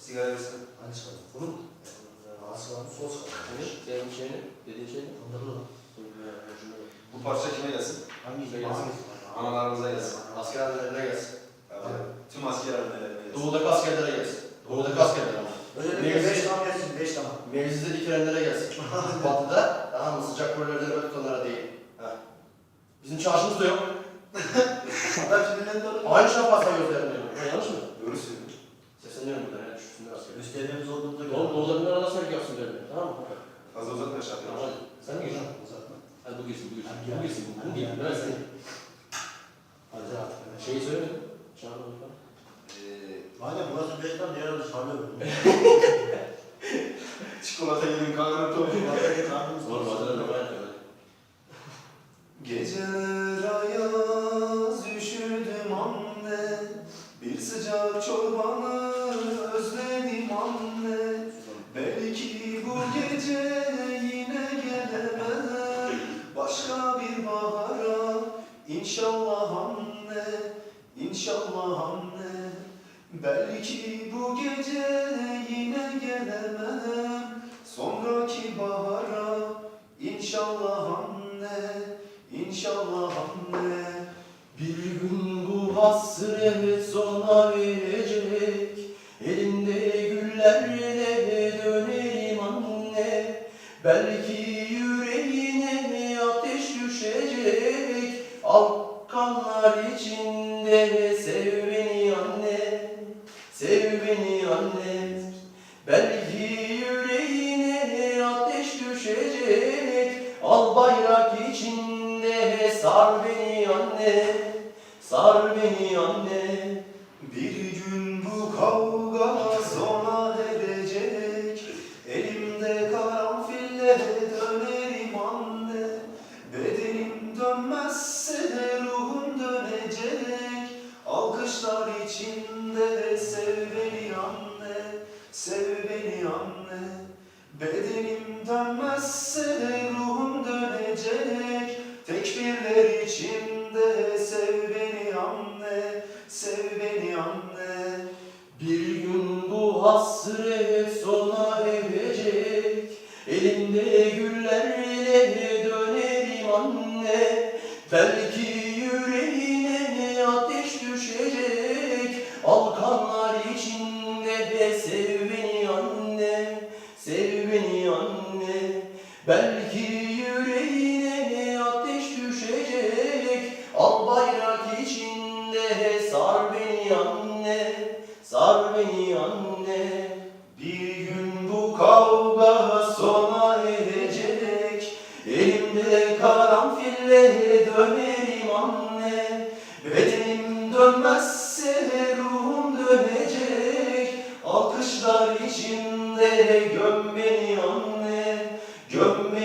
Sigara versene. Hani çıkalım. Bunu mu? Ağası var mı? Sol çıkalım. Senin dediğin da. Bu parça kime gelsin? Hangi Şey gelsin? Analarımıza gelsin. Asker annelerine gelsin. Evet. Tüm asker annelerine gelsin. Doğudaki askerlere gelsin. Doğudaki askerlere ama. Mevzi- beş tam gelsin, beş tamam. Mevzide dikilenlere gelsin. Batıda daha mı sıcak koridorlarda nöbet tutanlara değil. Ha. Bizim çarşımız da yok. Adam şimdiden doğru. Aynı şafa sayıyoruz yani yanlış mı? Doğru söylüyorsun. Yani düşürsünler askeri. Gösterdiğimiz olduğunda Oğlum doğudakiler ana sevgi yapsın diyorum. Tamam mı? Fazla uzatma şarkı. Tamam hadi. Sen mi gireceksin? Uzatma. Hadi bu girsin, bu girsin. Bu girsin, bu. Bu. Ben sen. Hadi evet. Şeyi söylemedim. Çağırma lütfen. Ee, Madem burası tam, diğer adı çalıyor. çikolata yedim karnım tok. Oğlum bazen de ben yapıyorum. Geceler ayaz İnşallah anne İnşallah anne. Belki bu gece yine gelemem. Sonraki bahara İnşallah anne İnşallah anne. Bir gün bu hasret sona erecek. Elimde güllerle dönerim anne. Belki yüreğine ateş düşecek Al kanlar içinde sev beni anne Sev beni anne. Belki yüreğine ateş düşecek Al bayrak içinde sar beni anne Sar beni anne. Bir gün bu kavga Bedenim dönmezse ruhum dönecek. Tekbirler içinde sev beni anne Sev beni anne. Bir gün bu hasret sona erecek. Elimde güllerle dönerim anne. Belki yüreğine ateş düşecek. Al kanlar içinde sev Belki yüreğine ateş düşecek Al bayrak içinde sar beni anne Sar beni anne. Bir gün bu kavga sona erecek Elimde karanfille dönerim anne. Bedenim dönmezse ruhum dönecek Alkışlar içinde göm beni Göm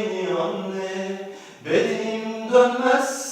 anne Bedenim dönmezse